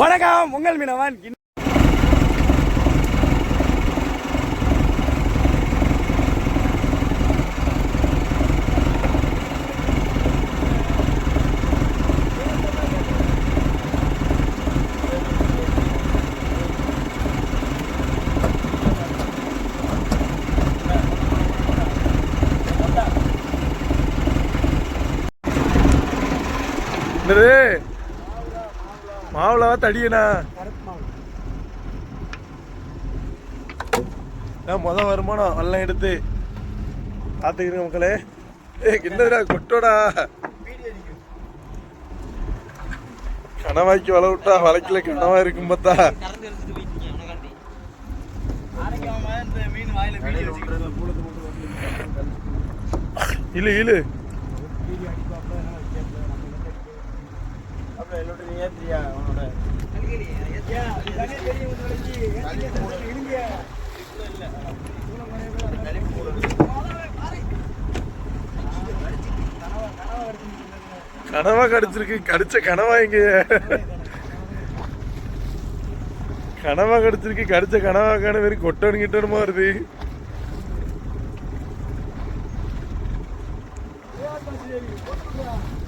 வணக்கம் உங்கள் மீனவன். பார்த்து அடியண்ணா மொதல் வருமானம் எல்லாம் எடுத்து பார்த்துக்கிறேன் மக்களே. ஏ என்னதுடா கொட்டோடா. கனவாக்கி வள விட்டா வளைக்கல கனவா இருக்கும் பார்த்தா. கறந்து எடுத்துட்டு போயிட்டீங்க உனக்காண்டி ஆரோக்கியமா இந்த மீன் வாயில வீடியோ இழு இழு அப்புறம் எல்லோட நீ ஏத்துறியா உன்னோட கனவா கடிச்சிருக்கு கடிச்ச கனவா இங்க கனவா கடிச்சிருக்கு கடிச்ச கனவா காண வெறும் கொட்டணும் கிட்டணுமா வருது Yeah.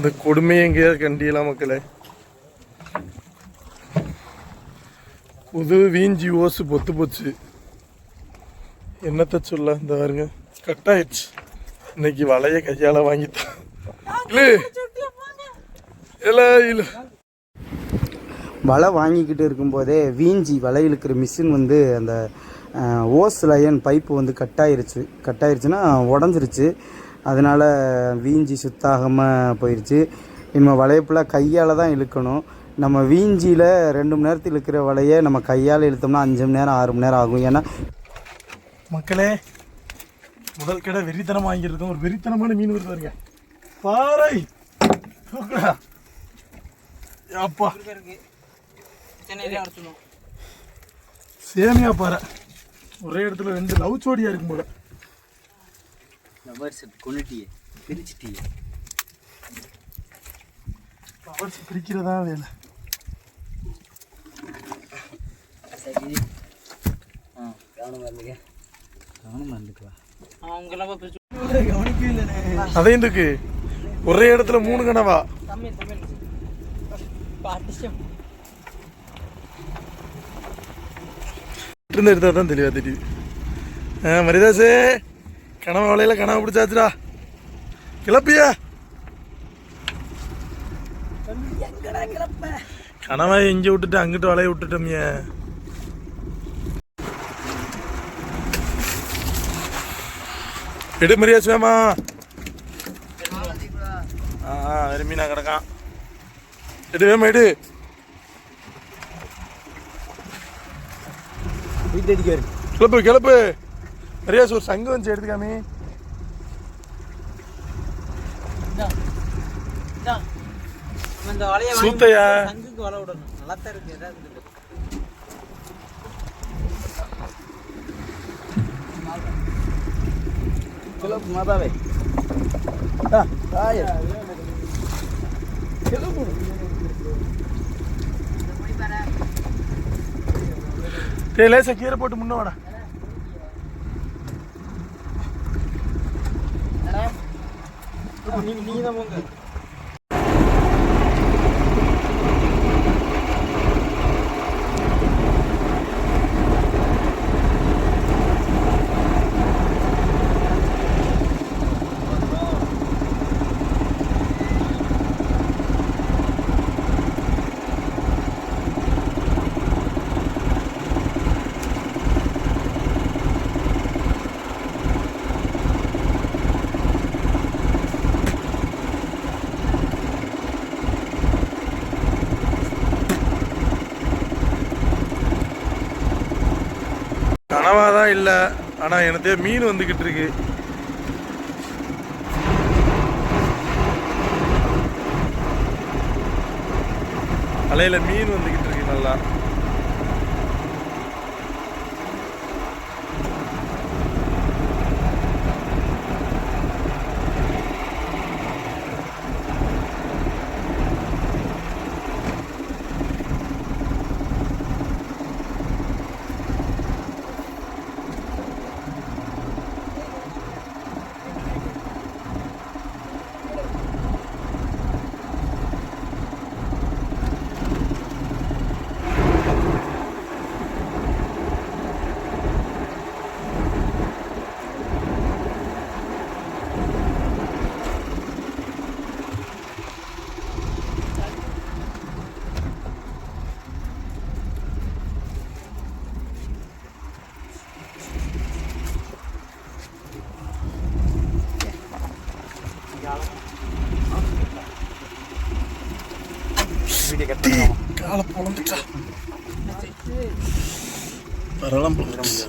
இந்த கொடுமையை எங்கேயா கண்டியலாம் மக்களே. புது வீஞ்சி ஓசு பொத்து போச்சு. என்னத்த சொல்ல இந்த பாருங்க. கட் ஆயிடுச்சு இன்னைக்கு வலைய கையால வாங்கித்தான் இல்ல. வலை வாங்கிக்கிட்டு இருக்கும்போதே வீஞ்சி வலை இழுக்கிற மிஷின் வந்து அந்த ஓஸ் லயன் பைப்பு வந்து கட் ஆயிருச்சு கட் ஆயிருச்சுன்னா உடஞ்சிருச்சு. அதனால் வீஞ்சி சுத்தாகாமல் போயிடுச்சு நம்ம வலையை ஃபுல்லாக கையால் தான் இழுக்கணும். நம்ம வீஞ்சியில் ரெண்டு மணி நேரத்தில் இழுக்கிற வலையை நம்ம கையால் இழுத்தோம்னா அஞ்சு மணி நேரம் ஆறு மணி நேரம் ஆகும். ஏன்னா மக்களே முதல் கடை வெறித்தனம் வாங்கியிருக்கோம். ஒரு வெறித்தனமான மீன் வருது பாருங்க. பாறை. அப்பா சேமியா பாறை. ஒரே இடத்துல ரெண்டு லவ் சோடியா இருக்கும் போல. லவர் செட் கொண்டுட்டியே பிரிச்சிட்டியே. பவர்ஸ் பிரிக்கிறதா வேலை? சரி. ஆ கவனம் வந்துக்க கவனம் வந்துக்குவா அவங்களாம் கவனிக்கவே அதையும் தூக்கு ஒரே இடத்துல மூணு கனவா? தமிழ் தமிழ். பார்ட்டிஷம் இருந்து எடுத்தா தான் தெளிவா தெரியுது. ஆ மரிதாசே கனவா வலையில கனவா பிடிச்சாச்சுடா. கிளப்பியா. கனவா இங்க விட்டுட்டு அங்கிட்டு வலைய விட்டுட்டோமிய எடு மரியாஸ் வேமா ஆ ஆ, வெறும் மீனா கிடக்கான். எடு வேமா எடு வீட்டு அடிக்காரு கிளப்பு கிளப்பு. மரியாஸ் ஒரு சங்கு வந்து எடுத்துக்காமி. சூத்தையா? சங்குக்கு வலை விடணும். நல்லா தான் இருக்கு ஏதாவது. கிலோ மாதாவே. ஆயா. டேய் லேசா கீரை போட்டு முன்ன வாடா. நீங்க நீங்க தான் போங்க கனவா இல்லை. ஆனால் எனக்கு மீன் வந்துக்கிட்டு இருக்கு. அலையில் மீன் வந்துக்கிட்டு இருக்கு நல்லா. காலை பொழந்துட்டா பரவாயில்ல பொழந்துச்சு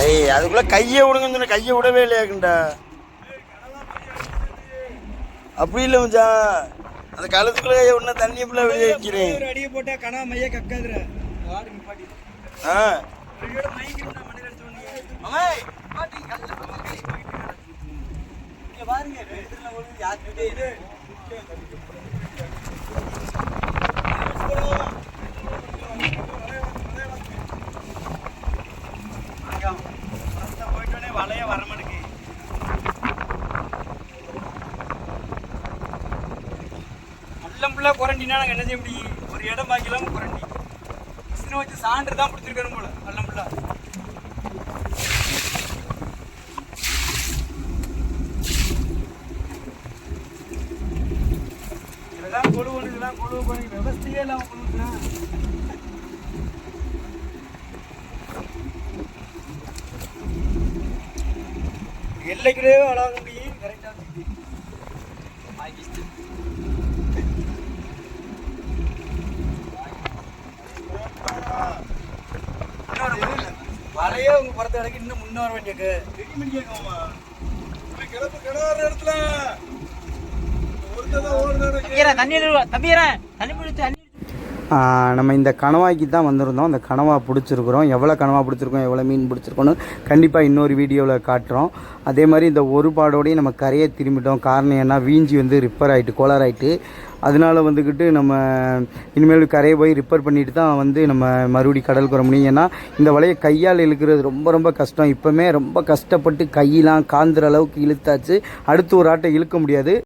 ஐய் அதுக்குள்ள கையை விடுங்கன்னு கையை விடவே இல்லையாக்குண்டா அப்படி இல்லை மச்சான் அந்த கழுத்துக்குள்ள கையை விடணும் தண்ணி ஃபுல்லாக வெளியே வைக்கிறேன். ஒரு அடியை போட்டா கனா மைய கக்காதுற வாடு நிப்பாட்டி. ஆ. பாருங்க போயிட்டோன்னே வலைய வர ஃபுல்லாக குரண்டினா நாங்கள் என்ன செய்ய முடியும் ஒரு இடம் பாக்கிலாம் குரண்டி மிஷினை வச்சு சான்று தான் பிடிச்சிருக்கணும் போல நல்லம் ஃபுல்லாக இதெல்லாம் கொழுவு இதெல்லாம் கொழுவு பண்ணி விவசாயே இல்லாமல் கொழுவுனா எல்லைக்குள்ளே வளாக முடியும் வலையே உங்க பொறுத்த வரைக்கும் இன்னும் முன்னேற வேண்டியது ரெடி பண்ணி கேட்கோமா கிளப்பு கிணறு இடத்துல. ஒருத்தர் தண்ணி பிடிச்சி நம்ம இந்த கணவாய்க்கு தான் வந்திருந்தோம். அந்த கனவா பிடிச்சிருக்கிறோம். எவ்வளோ கனவா பிடிச்சிருக்கோம் எவ்வளோ மீன் பிடிச்சிருக்கோன்னு கண்டிப்பாக இன்னொரு வீடியோவில் காட்டுறோம். அதே மாதிரி இந்த ஒரு பாடோடையும் நம்ம கரையை திரும்பிட்டோம். காரணம் ஏன்னா வீஞ்சி வந்து ரிப்பேர் ஆகிட்டு கோளார் ஆகிட்டு அதனால வந்துக்கிட்டு நம்ம இனிமேல் கரையை போய் ரிப்பேர் பண்ணிட்டு தான் வந்து நம்ம மறுபடி கடலுக்கு வர முடியும். ஏன்னா இந்த வலையை கையால் இழுக்கிறது ரொம்ப ரொம்ப கஷ்டம். இப்போமே ரொம்ப கஷ்டப்பட்டு கையெலாம் காந்துற அளவுக்கு இழுத்தாச்சு. அடுத்து ஒரு ஆட்டை இழுக்க முடியாது.